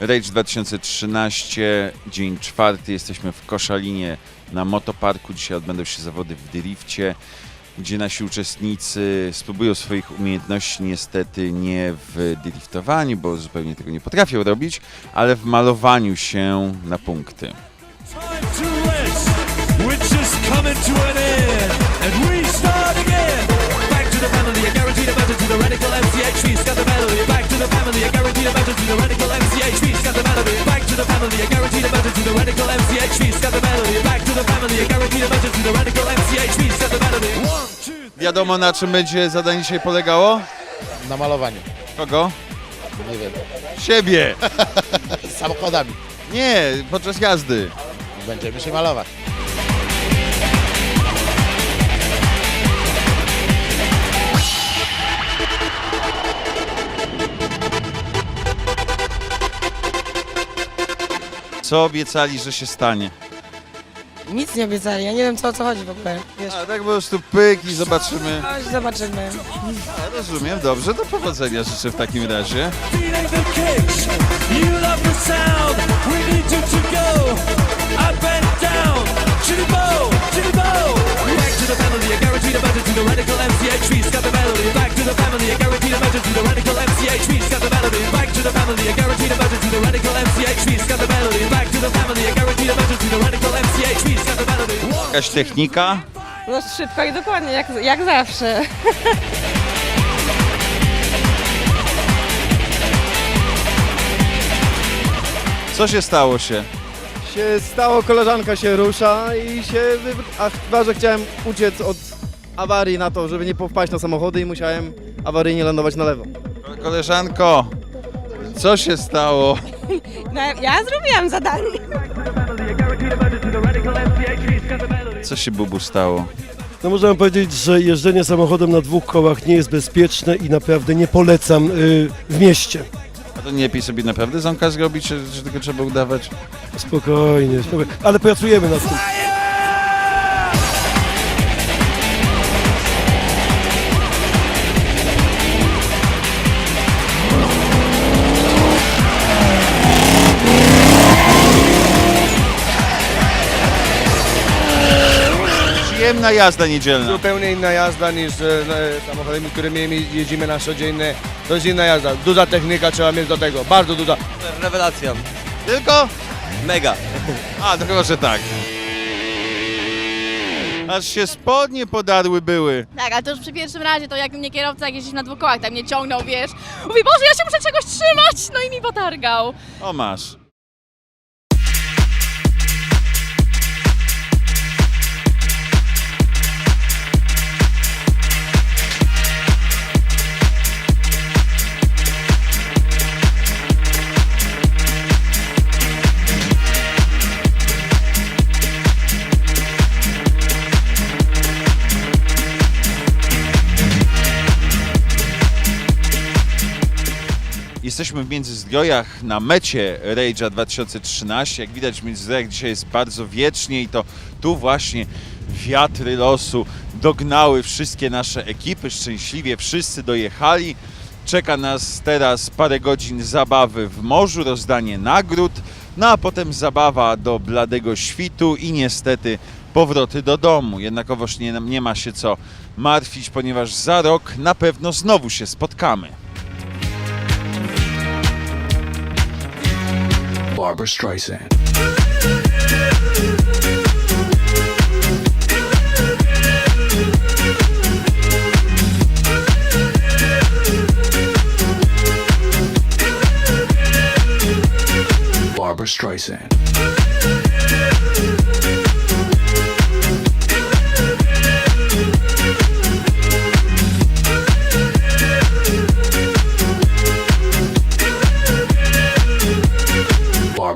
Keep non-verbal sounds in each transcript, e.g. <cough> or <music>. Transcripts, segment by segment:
Rage 2013, dzień czwarty. Jesteśmy w Koszalinie na motoparku. Dzisiaj odbędą się zawody w drifcie, gdzie nasi uczestnicy spróbują swoich umiejętności niestety nie w driftowaniu, bo zupełnie tego nie potrafią robić, ale w malowaniu się na punkty. Back to the family, I guarantee the message to the radical MCHV, Wiadomo na czym będzie zadanie dzisiaj polegało? Na malowaniu. Kogo? Nie wiem. Siebie! Z <laughs> samochodami. Nie, podczas jazdy. Będziemy się malować. Co obiecali, że się stanie? Nic nie obiecali, ja nie wiem co o co chodzi w ogóle. Wiesz, A tak po prostu pyk i zobaczymy. chodź, zobaczymy. A, rozumiem, dobrze, do powodzenia życzę w takim razie. the kicks. You love the sound. We need you to go up and down. Chitty bow, chitty bow. Back to the family, I guarantee the message to the radical MCHV, got the melody. Back to the family, I guarantee the message to the radical MCHV, got the melody. Back to the family, I guarantee the message to the radical MCHV, got the melody. Back to the family, I Jakaś technika? No szybko i dokładnie, jak, jak zawsze. <laughs> Co się stało się? się stało, koleżanka się rusza i się, wywr- a chyba, że chciałem uciec od awarii na to, żeby nie powpaść na samochody i musiałem awaryjnie lądować na lewo. Koleżanko, co się stało? <laughs> No, ja zrobiłam zadanie. Co się Bubu stało? No możemy powiedzieć, że jeżdżenie samochodem na dwóch kołach nie jest bezpieczne i naprawdę nie polecam y, w mieście. A to nie lepiej sobie naprawdę zamka zrobić, że, że tylko trzeba udawać? Spokojnie, spokojnie. ale pracujemy nad tym. Przyjemna jazda niedzielna. Zupełnie inna jazda niż e, e, samochodami, którymi jeździmy na codziennie. To jest inna jazda. Duża technika trzeba mieć do tego. Bardzo duża. Rewelacja. Tylko? Mega. A, to chyba, że tak. Aż się spodnie podarły były. Tak, ale to już przy pierwszym razie, to jak mnie kierowca jak jeździł na dwóch kołach, tak mnie ciągnął, wiesz. Mówi, Boże, ja się muszę czegoś trzymać! No i mi potargał. O, masz. Jesteśmy w Międzyzdrojach na mecie Rage'a 2013. Jak widać w Międzyzdrojach dzisiaj jest bardzo wiecznie i to tu właśnie wiatry losu dognały wszystkie nasze ekipy. Szczęśliwie wszyscy dojechali. Czeka nas teraz parę godzin zabawy w morzu, rozdanie nagród, no a potem zabawa do bladego świtu i niestety powroty do domu. Jednakowoż nie, nie ma się co martwić, ponieważ za rok na pewno znowu się spotkamy. Barbara Streisand. Barbara Streisand.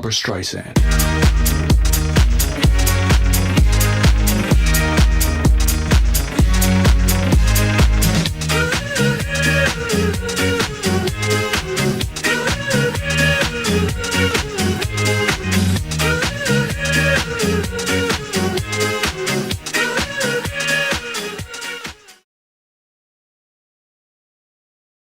Barbara Streisand.